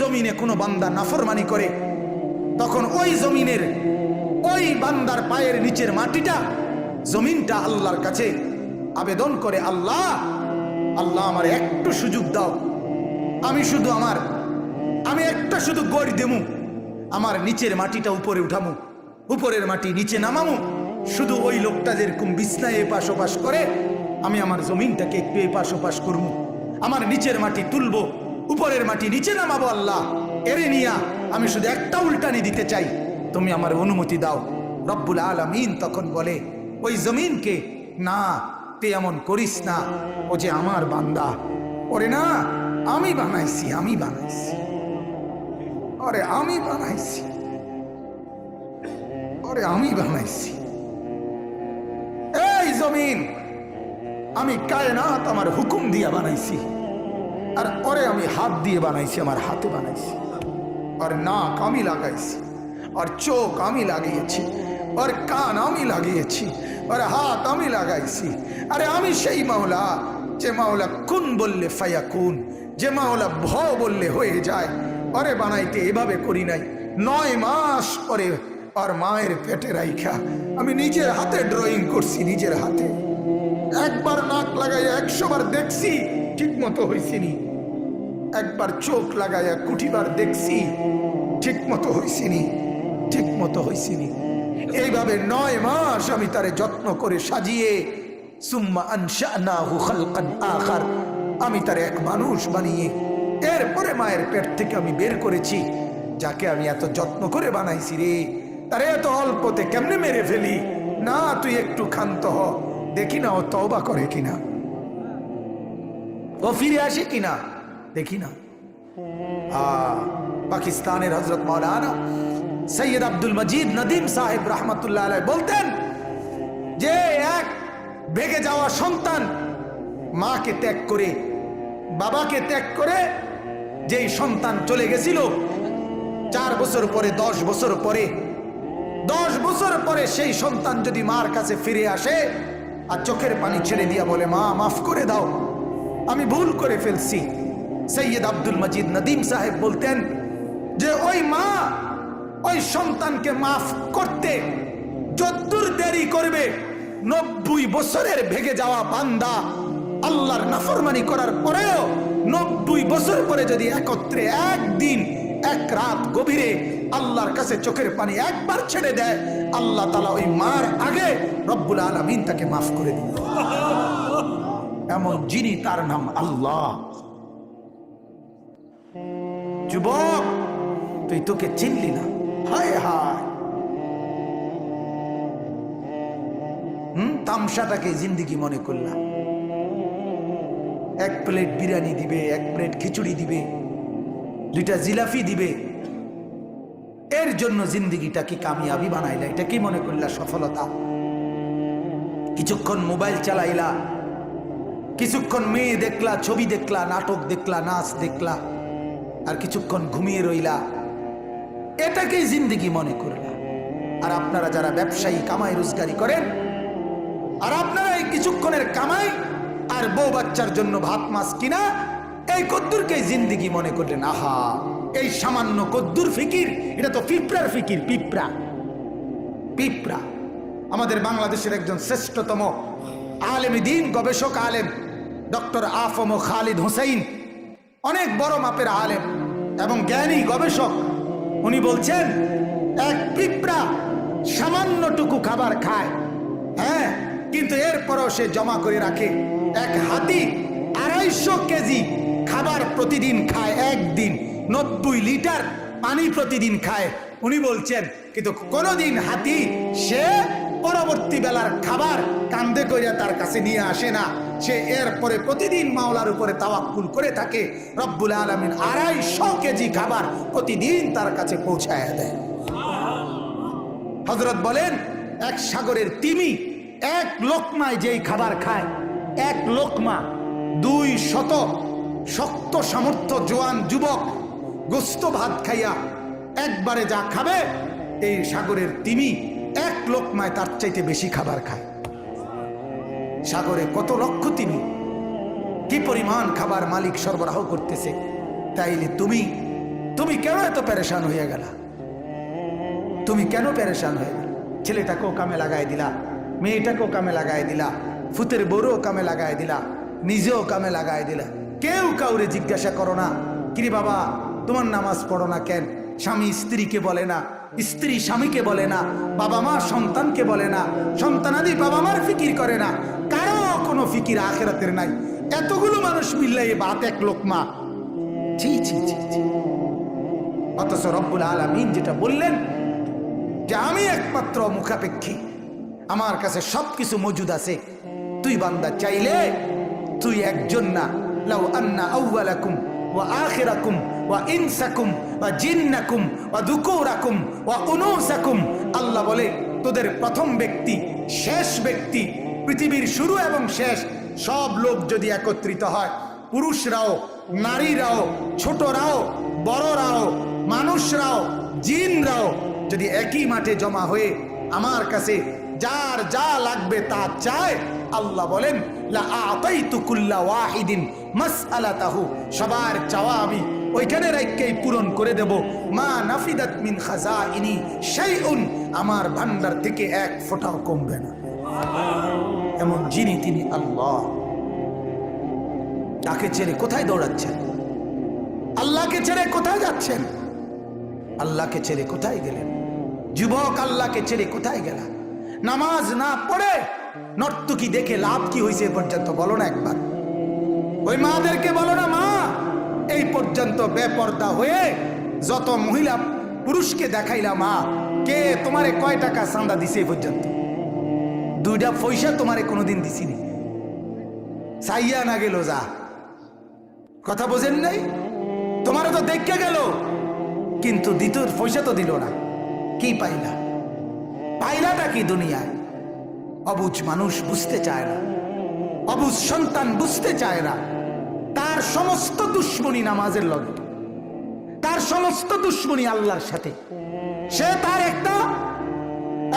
জমিনে কোনো বান্দা নাফরমানি করে, তখন ওই জমিনের ওই বান্দার পায়ের নিচের মাটিটা জমিনটা আল্লাহর কাছে আবেদন করে, আল্লাহ আল্লাহ আমার একটু সুযোগ দাও। আমি শুধু আমার, আমি একটা শুধু গড় দেমু। আমার নিচের মাটিটা উপরে উঠামু, উপরের মাটি নিচে নামামু। শুধু ওই লোকটা যেরকম বিছনায় এপাশ ওপাশ করে, আমি আমার জমিনটাকে একটু এপাশ ওপাশ করব আমার নিচের মাটি তুলবো উপরের মাটি নিচে নামাবো আল্লাহ। এরে নিয়া আমি শুধু একটা উল্টানি দিতে চাই। তুমি আমার অনুমতি দাও। রব্বুল আলমিন তখন বলে, ওই জমিনকে না, তে এমন করিস না। ও যে আমার বান্দা। ওরে না, আমি বানাইছি আমি বানাইছি। আরে আমি বানাইছি। আরে আমি বানাইছি। এই জমিন, আমি কায়নাত আমার হুকুম দিয়া বানাইছি। আর পরে আমি হাত দিয়ে বানাইছি, আমার হাতে বানাইছি। আর নাক আমি লাগাইছি, আর চোখ আমি লাগিয়েছি, আর কান আমি লাগিয়েছি, আর হাত আমি লাগাইছি। আরে আমি সেই মাওলা, যে মাওলা কুন বললে ফায়া কুন যে মাওলা ভ বললে হয়ে যায়। আরে বানাইতে এভাবে করি নাই, নয় মাস পরে আর মায়ের পেটে রাইখা, আমি নিজের হাতে ড্রয়িং করছি, নিজের হাতে। একবার নাক লাগাই একশোবার দেখছি ঠিক মতো হয়েছিনি একবার চোখ লাগাইয়া কুঠিবার দেখছি ঠিক মতো হয়েছিনি ঠিক মতো হয়েছিনি এইভাবে নয় মাস আমি তারে যত্ন করে সাজিয়ে আমি তারে এক মানুষ বানিয়ে, এরপরে মায়ের পেট থেকে আমি বের করেছি, যাকে আমি এত যত্ন করে বানাইছি রে, তারে এত অল্পতে কেমনে মেরে ফেলি? না, তুই একটু ক্ষান্ত হ, দেখি না ও তওবা করে কিনা। ও ফিরে আসে কিনা? দেখি না পাকিস্তানের হজরত মৌলানা সৈয়দ আব্দুল মজিদ নদীম সাহেব রহমতুল্লাহ বলতেন যে এক ভেগে যাওয়া সন্তান মাকে ত্যাগ করে বাবাকে ত্যাগ করে যেই সন্তান চলে গেছিল চার বছর পরে, দশ বছর পরে, দশ বছর পরে সেই সন্তান যদি মার কাছে ফিরে আসে, আর চোখের পানি ছেড়ে দিয়া বলে, মা, মাফ করে দাও, আমি ভুল করে ফেলছি। সৈয়দ আব্দুল মজিদ নদীম সাহেব বলতেন যে ওই মা ওই সন্তানকে মাফ করতে যদ্দূর দেরি করবে, নব্বই বছরের ভেগে যাওয়া বান্দা আল্লাহর নাফরমানি করার পরেও নব্বই বছর পরে যদি একত্রে একদিন, এক রাত গভীরে আল্লাহর কাছে চোখের পানি একবার ছেড়ে দেয়, আল্লাহ তালা ওই মার আগে রব্বুল আলমিন তাকে মাফ করে দিল। এমন যিনি তার নাম আল্লাহ। যুবক, তুই তোকে চিনলি না। হায় হায়। হুম, তামসাটাকে জিন্দিগি মনে করলাম। এক প্লেট বিরিয়ানি দিবে, এক প্লেট খিচুড়ি দিবে, দুইটা জিলাফি দিবে। এর জন্য জিন্দিগিটা কি কামিয়াবি বানাইলা। এটা কি মনে করলা সফলতা? কিছুক্ষণ মোবাইল চালাইলা। কিছুক্ষণ মেয়ে দেখলা, ছবি দেখলা, নাটক দেখলা, নাচ দেখলা। আর কিছুক্ষণ ঘুমিয়ে রইলা। এটাকেই জিন্দিগি মনে করলা। আর আপনারা যারা ব্যবসায়ী, কামাই, রোজগারি করেন, আর আপনারা এই কিছুক্ষণের কামাই আর বউ বাচ্চার জন্য ভাত, মাছ কিনা, এই কদ্দুরকে জিন্দিগি মনে করলেন। আহা, এই সামান্য কদ্দুর ফিকির, এটা তো পিঁপড়ার ফিকির, পিঁপড়া। পিঁপড়া। আমাদের বাংলাদেশের একজন শ্রেষ্ঠতম আলেম দিন গবেষক, আলেম ডক্টর আফম খালিদ হোসেন অনেক বড় মাপের আলেম এবং জ্ঞানী গবেষক। উনি বলছেন, এক পিঁপড়া সামান্যটুকু খাবার খায়। হ্যাঁ কিন্তু এরপরও সে জমা করে রাখে, এক হাতি আড়াইশো কেজি খাবার প্রতিদিন খায় একদিন, নব্বই লিটার পানি প্রতিদিন খায়। উনি বলছেন, কিন্তু কোনোদিন হাতি সে পরবর্তী বেলার খাবার কান্দে করিয়া তার কাছে নিয়ে আসে না। সে এরপরে প্রতিদিন মাওলার উপরে তাওয়াক্কুল করে থাকে রব্বুল আলমিন আড়াইশো কেজি খাবার প্রতিদিন তার কাছে পৌঁছায় দেয়। হজরত বলেন, এক সাগরের তিমি, এক লোকমায় যেই খাবার খায়, এক লোকমা, দুই শত শক্ত সামর্থ্য জোয়ান যুবক গোস্ত ভাত খাইয়া একবারে যা খাবে, এই সাগরের তিমি এক লোকমায় তার চাইতে বেশি খাবার খায়। সাগরে কত লক্ষ তিমি কি পরিমাণ খাবার মালিক সরবরাহ করতেছে? তাইলে তুমি তুমি কেন এত পেরেশান হয়ে গেলা? তুমি কেন পেরেশান হয়ে গেল? ছেলেটাকেও কামে লাগাই দিলা, মেয়েটাকেও কামে লাগাই দিলা, ফুতের বউরও কামে লাগাই দিলা, নিজেও কামে লাগাই দিলা। কেউ কাউরে জিজ্ঞাসা করো না, কিরে বাবা, তোমার নামাজ পড়ো না কেন? স্বামী স্ত্রীকে বলে না, স্ত্রী স্বামীকে বলে না, বাবা মা সন্তানকে বলে না, সন্তানাদি বাবা মার ফিকির করে না কোনো ফিকির আখেরাতের নাই। এতগুলো মানুষ মিললে এ বাত এক লোকমা। ছি অথচ রব্বুল আলমিন যেটা বললেন যে আমি একমাত্র মুখাপেক্ষী। আমার কাছে সবকিছু মজুদ আছে। তুই বান্দা, চাইলে তুই একজন না। আল্লাহ বলে, তোদের প্রথম ব্যক্তি, শেষ ব্যক্তি পৃথিবীর শুরু এবং শেষ, সব লোক যদি একত্রিত হয়, পুরুষরাও, নারীরাও, ছোটরাও, বড়রাও, মানুষরাও, জিনরাও যদি একই মাঠে জমা হয়ে আমার কাছে যার যা লাগবে তা চায়, আল্লাহ বলেন সবার চাওয়া আমি ওইখানে রাইকেই পূরণ করে দেব। মা নাফিদাত মিন খাজাইনি শাইউন। আমার ভান্ডার থেকে এক ফোঁটাও কমবে না। এমন যিনি তিনি আল্লাহ। তাকে ছেড়ে কোথায় দৌড়াচ্ছেন? আল্লাহকে ছেড়ে কোথায় যাচ্ছেন? আল্লাহকে ছেড়ে কোথায় গেলেন? যুবক আল্লাহকে ছেড়ে কোথায় গেলা? নামাজ না পড়ে নর্তকি দেখে লাভ কি হয়েছে এ পর্যন্ত বলো না একবার। ওই মাদেরকে বলো না, মা, এই পর্যন্ত বেপর্দা হয়ে যত মহিলা পুরুষকে দেখাইলা মা, কে তোমারে কয় টাকা চান্দা দিছে এই পর্যন্ত? দুইটা পয়সা তোমারে কোনোদিন দিছিনি। চাইয়া না গেল যা। কথা বোঝেন নাই? তোমার তো দেখে গেল। কিন্তু দ্বিতীয় পয়সা তো দিল না। কি পাইলা? পাইলাটা কি দুনিয়ায়? অবুজ মানুষ বুঝতে চায় না। অবুজ সন্তান বুঝতে চায় না। তার সমস্ত দুশ্মনী নামাজের লগে। তার সমস্ত দুশ্মনী আল্লাহর সাথে। সে তার একটা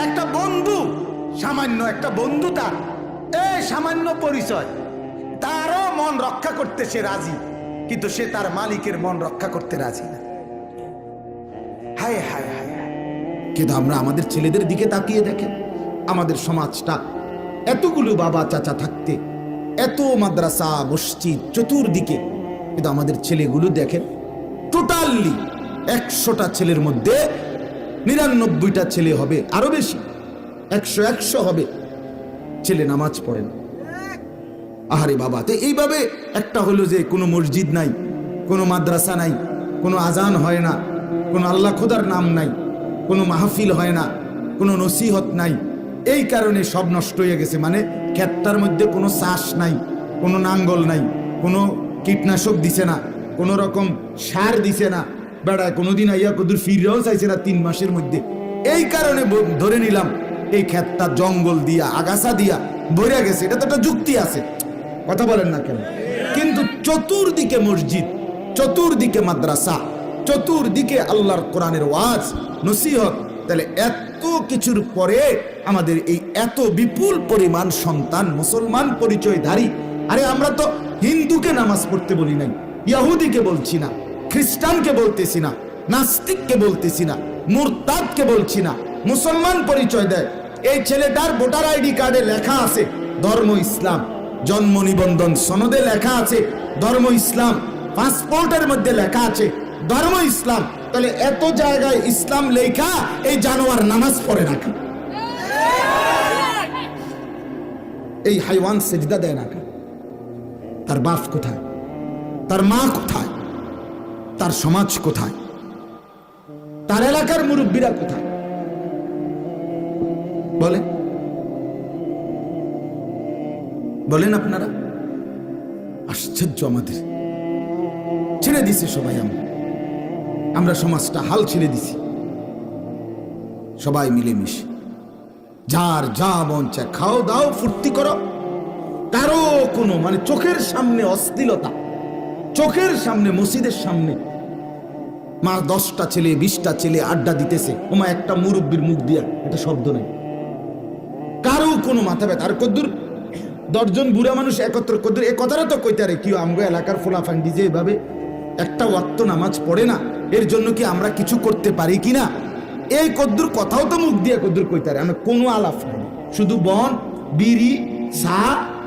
একটা বন্ধু। সামান্য একটা বন্ধু তার। এ, সামান্য পরিচয়। তারও মন রক্ষা করতে সে রাজি, কিন্তু সে তার মালিকের মন রক্ষা করতে রাজি না। হায় হায় হায়। কিন্তু আমরা আমাদের ছেলেদের দিকে তাকিয়ে দেখেন। আমাদের সমাজটা এতগুলো বাবা চাচা থাকতে, এত মাদ্রাসা, মসজিদ, চতুর্দিকে। কিন্তু আমাদের ছেলেগুলো দেখেন টোটালি একশোটা ছেলের মধ্যে নিরানব্বইটা ছেলে হবে আরও বেশি। একশো একশো হবে। ছেলে নামাজ পড়েন। আহারে বাবা, তো এইভাবে একটা হলো যে কোনো মসজিদ নাই, কোনো মাদ্রাসা নাই, কোনো আজান হয় না, কোনো আল্লাহ খোদার নাম নাই, কোনো মাহফিল হয় না, কোনো নসিহত নাই। এই কারণে সব নষ্ট হয়ে গেছে। মানে ক্ষেতটার মধ্যে কোনো চাষ নাই, কোনো নাঙ্গল নাই, কোনো কীটনাশক দিছে না, কোনো রকম সার দিছে না। বেড়ায় কোনোদিন আইয়া কদুর ফিরেও চাইছে না তিন মাসের মধ্যে। এই কারণে ধরে নিলাম এই ক্ষেতটা জঙ্গল দিয়া, আগাছা দিয়া ভরে গেছে। এটা তো একটা যুক্তি আছে। কথা বলেন না কেন? কিন্তু চতুর্দিকে মসজিদ, চতুর্দিকে মাদ্রাসা, চতুর্দিকে আল্লাহর কোরআনের ওয়াজ, নসিহত, তাহলে এত কিছুর পরে আমাদের এই এত বিপুল পরিমাণ সন্তান, মুসলমান পরিচয়ধারী। আরে আমরা তো হিন্দুকে নামাজ পড়তে বলি নাই, ইয়াহুদিকে বলছি না, খ্রিস্টানকে বলতেছি না, নাস্তিককে বলতেছি না, মুরতাদকে বলছি না, মুসলমান পরিচয় দেয়। এই ছেলেটার ভোটার আইডি কার্ডে লেখা আছে, ধর্ম ইসলাম। জন্ম নিবন্ধন সনদে লেখা আছে, ধর্ম ইসলাম। পাসপোর্টের মধ্যে লেখা আছে, ধর্ম ইসলাম। তাহলে এত জায়গায় ইসলাম লেখা, এই জানোয়ার নামাজ পড়ে না? এই হাইওয়ান সেজদা দেয় না? তার বাপ কোথায়? তার মা কোথায়? তার সমাজ কোথায়? তার এলাকার মুরব্বীরা কোথায়? বলে? বলেন আপনারা। আশ্চর্য আমাদের। ছেড়ে দিছে সবাই আমরা আমরা সমাজটা হাল ছেড়ে দিছি। সবাই মিলেমিশে। যার যা মন চায় খাও দাও, ফুর্তি করো। কারও কোনো মানে চোখের সামনে অস্থিলতা, চোখের সামনে, মসজিদের সামনে। মা দশটা ছেলে, বিশটা ছেলে আড্ডা দিতেছে। ওমা একটা মুরব্বীর মুখ দিয়া, এটা শব্দ নাই। কোনো মাথা ব্যথা। আর কদ্দুর, দশজন বুড়া মানুষ একত্র। কদ্দুর, এ কথাটা তো কইতারে কি আমগো এলাকার ফোলাফান্ডি যে এভাবে একটা ওয়াক্ত নামাজ পড়ে না, এর জন্য কি আমরা কিছু করতে পারি কি না? এই কদ্দুর কথাও তো মুখ দিয়ে কদ্দুর কইতারে আমি কোনো আলাপ নাই। শুধু বন, বিড়ি, চা,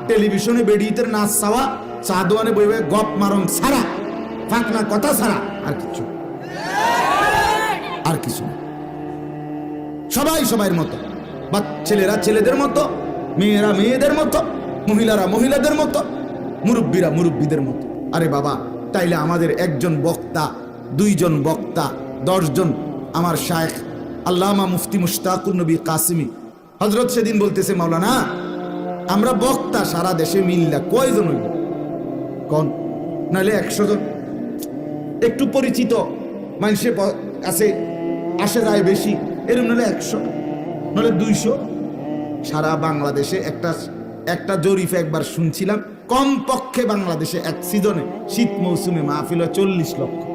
টেলিভিশনে বেডিতে নাচ চাওয়া, চা দোয়ানে বই গপ মারং ছাড়া ফাঁকনা কথা সারা, আর কিছু আর কিছু সবাই সবাইয়ের মতো। বা ছেলেরা ছেলেদের মতো, মেয়েরা মেয়েদের মতো, মহিলারা মহিলাদের মতো, মুরব্বীরা মুরব্বীদের মতো। আরে বাবা, তাইলে আমাদের একজন বক্তা, দুইজন বক্তা, দশজন, আমার শায়েখ আল্লামা মুফতি মুশতাকুর নবী কাসিমি। হজরত সেদিন বলতেছে, মাওলানা, আমরা বক্তা সারা দেশে মিল্লা, কয়জন হইব? কন নাহলে একশো জন একটু পরিচিত মানুষের কাছে আসে যায় বেশি এরকম নাহলে একশো। নাহলে দুইশো। সারা বাংলাদেশে একটা একটা জরিফ একবার শুনছিলাম, কমপক্ষে বাংলাদেশে এক সিজনে শীত মৌসুমে মাহফিল হয় চল্লিশ লক্ষ।